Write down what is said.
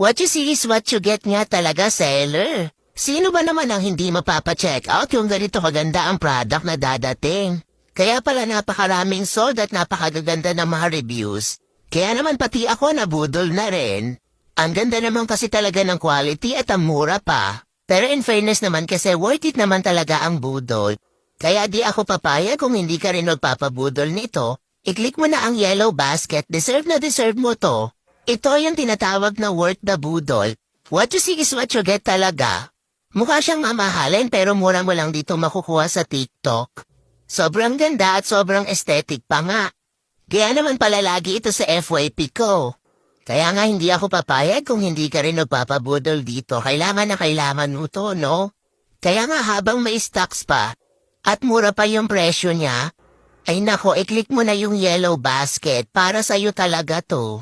What you see is what you get nga talaga, seller. Sino ba naman ang hindi mapapacheck out yung ganito kaganda ang product na dadating? Kaya pala napakaraming sold at napakagaganda ng mga reviews. Kaya naman pati ako nabudol na rin. Ang ganda naman kasi talaga ng quality at ang mura pa. Pero in fairness naman kasi worth it naman talaga ang budol. Kaya di ako papaya kung hindi ka rin magpapabudol nito. I-click mo na ang yellow basket, deserve na deserve mo to. Ito yung tinatawag na worth the budol. What you see is what you get talaga. Mukha siyang mamahalin pero mura mo lang dito makukuha sa TikTok. Sobrang ganda at sobrang aesthetic pa nga. Kaya naman pala lagi ito sa FYP ko. Kaya nga hindi ako papayag kung hindi ka rin nagpapabudol dito. Kailangan na kailangan mo to, no? Kaya nga habang may stocks pa, at mura pa yung presyo niya, ay nako, i-click mo na yung yellow basket para sa'yo talaga to.